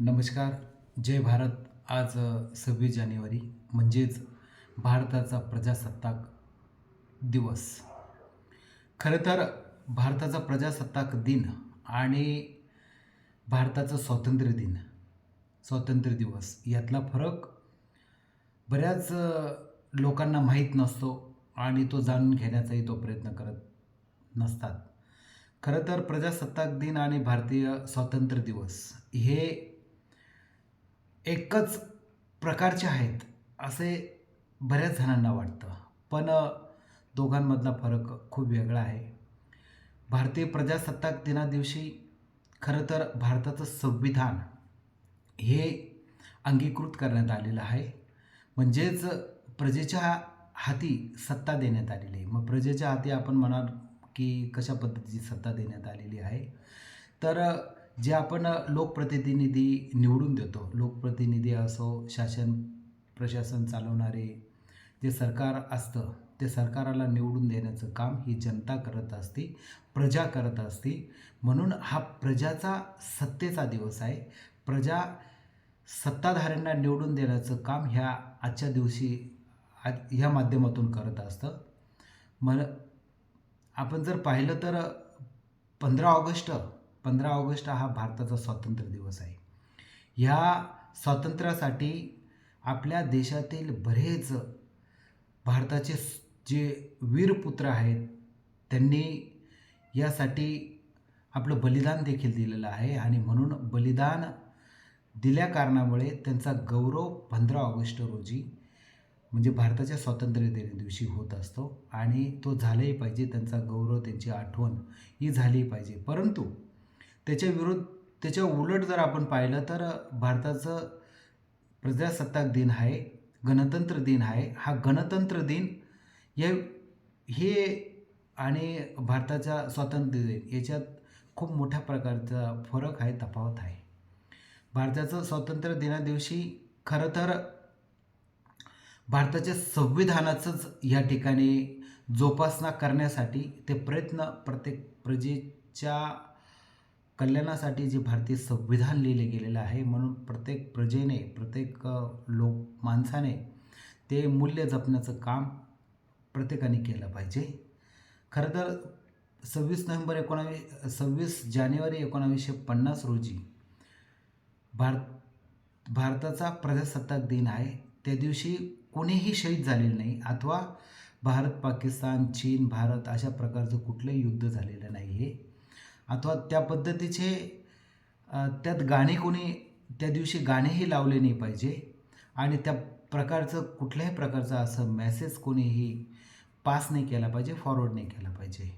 नमस्कार. जय भारत. आज सव्वीस जानेवारी म्हणजेच भारताचा प्रजासत्ताक दिवस. खरं तर भारताचा प्रजासत्ताक दिन आणि भारताचं स्वातंत्र्य दिन स्वातंत्र्य दिवस यातला फरक बऱ्याच लोकांना माहीत नसतो आणि तो जाणून घेण्याचाही तो प्रयत्न करत नसतात. खरं तर प्रजासत्ताक दिन आणि भारतीय स्वातंत्र्य दिवस हे एकच प्रकारचे आहेत असे बऱ्याच जणांना वाटतं. पण दोघांमधला फरक खूप वेगळा आहे. भारतीय प्रजासत्ताक दिनादिवशी खरं तर भारताचं संविधान हे अंगीकृत करण्यात आलेलं आहे. म्हणजेच प्रजेच्या हाती सत्ता देण्यात आलेली आहे. मग प्रजेच्या हाती आपण म्हणाल की कशा पद्धतीची सत्ता देण्यात आलेली आहे? तर जे आपण लोकप्रतिनिधी निवडून देतो. लोकप्रतिनिधी असो शासन प्रशासन चालवणारे जे सरकार असतं ते सरकाराला निवडून देण्याचं काम ही जनता करत असते प्रजा करत असते. म्हणून हा प्रजाचा सत्तेचा दिवस आहे. प्रजा सत्ताधाऱ्यांना निवडून देण्याचं काम ह्या आजच्या दिवशी ह्या माध्यमातून करत असतं. मन आपण जर पाहिलं तर पंधरा ऑगस्ट पंधरा ऑगस्ट हा भारताचा स्वातंत्र्य दिवस आहे. ह्या स्वातंत्र्यासाठी आपल्या देशातील बरेच भारताचे जे वीरपुत्र आहेत त्यांनी यासाठी आपलं बलिदान देखील दिलेलं आहे आणि म्हणून बलिदान दिल्या कारणामुळे त्यांचा गौरव पंधरा ऑगस्ट रोजी म्हणजे भारताच्या स्वातंत्र्य दिन दिवशी होत असतो आणि तो झालाही पाहिजे त्यांचा गौरव त्यांची आठवण ही झाली पाहिजे. परंतु त्याच्या विरुद्ध त्याच्या उलट जर आपण पाहिलं तर भारताचं प्रजासत्ताक दिन आहे गणतंत्र दिन आहे. हा गणतंत्र दिन या हे आणि भारताच्या स्वातंत्र्य दिन याच्यात खूप मोठ्या प्रकारचा फरक आहे तफावत आहे. भारताचं स्वातंत्र्य दिनादिवशी खरं तर भारताच्या संविधानाचंच या ठिकाणी जोपासना करण्यासाठी ते प्रयत्न प्रत्येक प्रजेच्या कल्याणासाठी जे भारतीय संविधान लिहिले गेलेलं आहे म्हणून प्रत्येक प्रजेने प्रत्येक लोक माणसाने ते मूल्य जपण्याचं काम प्रत्येकाने केलं पाहिजे. खरं तर सव्वीस नोव्हेंबर एकोणावी सव्वीस जानेवारी एकोणावीसशे पन्नास रोजी भारत भारताचा प्रजासत्ताक दिन आहे. त्या दिवशी कोणीही शहीद झालेलं नाही अथवा भारत पाकिस्तान चीन भारत अशा प्रकारचं कुठलंही युद्ध झालेलं नाही आहे अथवा त्या पद्धतीचे त्यात गाणे कोणी त्या दिवशी गाणेही लावले नाही पाहिजे. आणि त्या प्रकारचं कुठल्याही प्रकारचं असं मेसेज कोणीही पास नाही केला पाहिजे फॉरवर्ड नाही केला पाहिजे.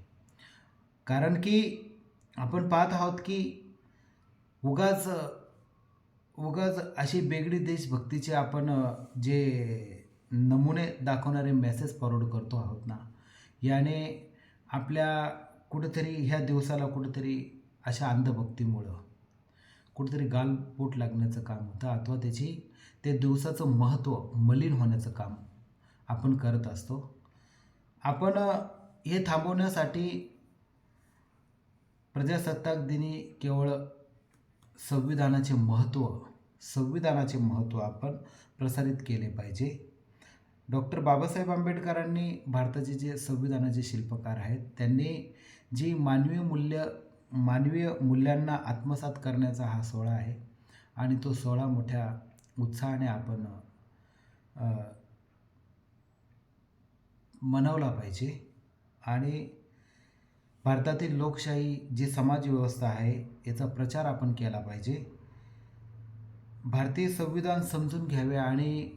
कारण की आपण पाहत आहोत की उगाच उगाच अशी वेगळी देशभक्तीचे आपण जे नमुने दाखवणारे मेसेज फॉरवर्ड करतो आहोत ना याने आपल्या कुठेतरी ह्या दिवसाला कुठंतरी अशा अंधभक्तीमुळं कुठंतरी गालपोट लागण्याचं काम होतं अथवा त्याची ते दिवसाचं महत्त्व मलिन होण्याचं काम आपण करत असतो. आपण हे थांबवण्यासाठी प्रजासत्ताक दिनी केवळ संविधानाचे महत्त्व संविधानाचे महत्त्व आपण प्रसारित केले पाहिजे. डॉक्टर बाबासाहेब आंबेडकरांनी भारताचे जे संविधानाचे शिल्पकार आहेत त्यांनी जी मानवीय मूल्य मानवीय मूल्यांना आत्मसात करण्याचा हा सोहळा आहे आणि तो सोहळा मोठ्या उत्साहाने आपण मनवला पाहिजे आणि भारतातील लोकशाही जी समाजव्यवस्था आहे याचा प्रचार आपण केला पाहिजे. भारतीय संविधान समजून घ्यावे आणि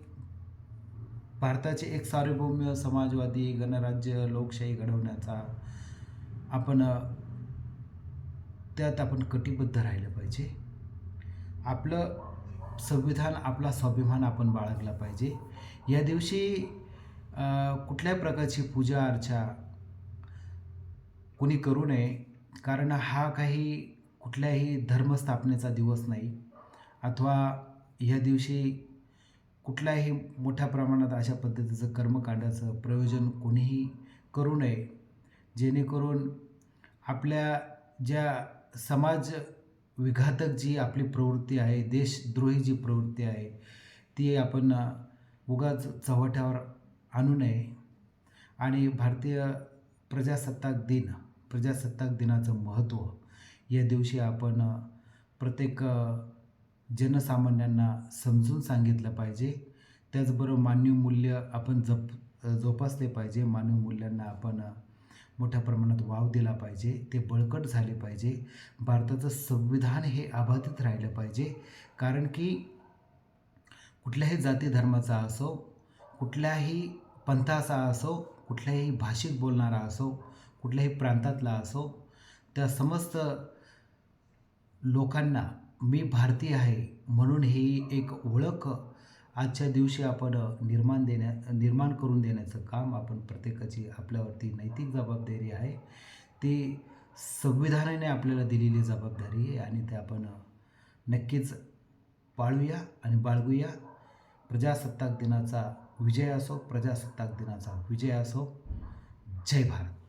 भारताचे एक सार्वभौम्य समाजवादी गणराज्य लोकशाही घडवण्याचा आपण त्यात आपण कटिबद्ध राहिलं पाहिजे. आपलं संविधान आपला स्वाभिमान आपण बाळगला पाहिजे. या दिवशी कुठल्या कुठल्याही प्रकारची पूजा अर्चा कुणी करू नये कारण हा काही कुठल्याही धर्मस्थापनेचा दिवस नाही. अथवा ह्या दिवशी कुठल्याही मोठ्या प्रमाणात अशा पद्धतीचं कर्मकांडाचं प्रयोजन कोणीही करू नये. जेणेकरून आपल्या ज्या समाज विघातक जी आपली प्रवृत्ती आहे देशद्रोही जी प्रवृत्ती आहे ती आपण उगाच चव्हाट्यावर आणू नये. आणि भारतीय प्रजासत्ताक दिन प्रजासत्ताक दिनाचं महत्त्व या दिवशी आपण प्रत्येक जनसामान्यांना समजून सांगितलं पाहिजे. त्याचबरोबर मानवी मूल्य आपण जप जोपासले पाहिजे. मानवी मूल्यांना आपण मोठ्या प्रमाणात वाव दिला पाहिजे. ते बळकट झाले पाहिजे. भारताचं संविधान हे अबाधित राहिलं पाहिजे. कारण की कुठल्याही जाती धर्माचा असो कुठल्याही पंथाचा असो कुठल्याही भाषिक बोलणारा असो कुठल्याही प्रांतातला असो त्या समस्त लोकांना मी भारतीय आहे म्हणून ही एक ओळख आजच्या दिवशी आपण निर्माण देण्या निर्माण करून देण्याचं काम आपण प्रत्येकाची आपल्यावरती नैतिक जबाबदारी आहे. ती संविधानाने आपल्याला दिलेली जबाबदारी आहे आणि ते आपण नक्कीच पाळूया आणि बाळगूया. प्रजासत्ताक दिनाचा विजय असो प्रजासत्ताक दिनाचा विजय असो. जय भारत.